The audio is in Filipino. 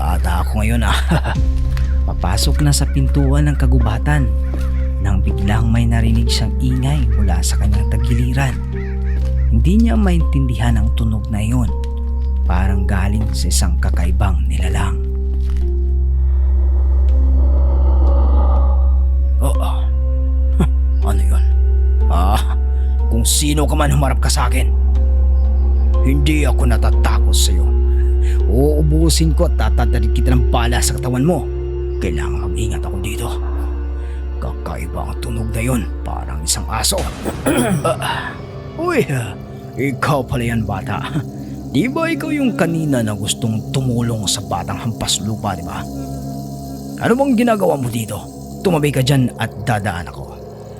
ako ngayon ah. Papasok na sa pintuan ng kagubatan nang biglang may narinig siyang ingay mula sa kanyang tagiliran. Hindi niya maintindihan ang tunog na iyon. Parang galing sa isang kakaibang nilalang. Oo. Huh, ano yun? Ah, kung sino ka man humarap ka sa akin, hindi ako natatakot sa iyo. Uubusin ko at tatadalig kita ng bala sa katawan mo. Kailangan mag-ingat ako dito. Kakaiba ang tunog na yun, parang isang aso. Uy, ikaw pala yan bata. Di ba ikaw yung kanina na gustong tumulong sa batang hampas lupa, di ba? Ano bang ginagawa mo dito? Tumabi ka dyan at dadaan ako.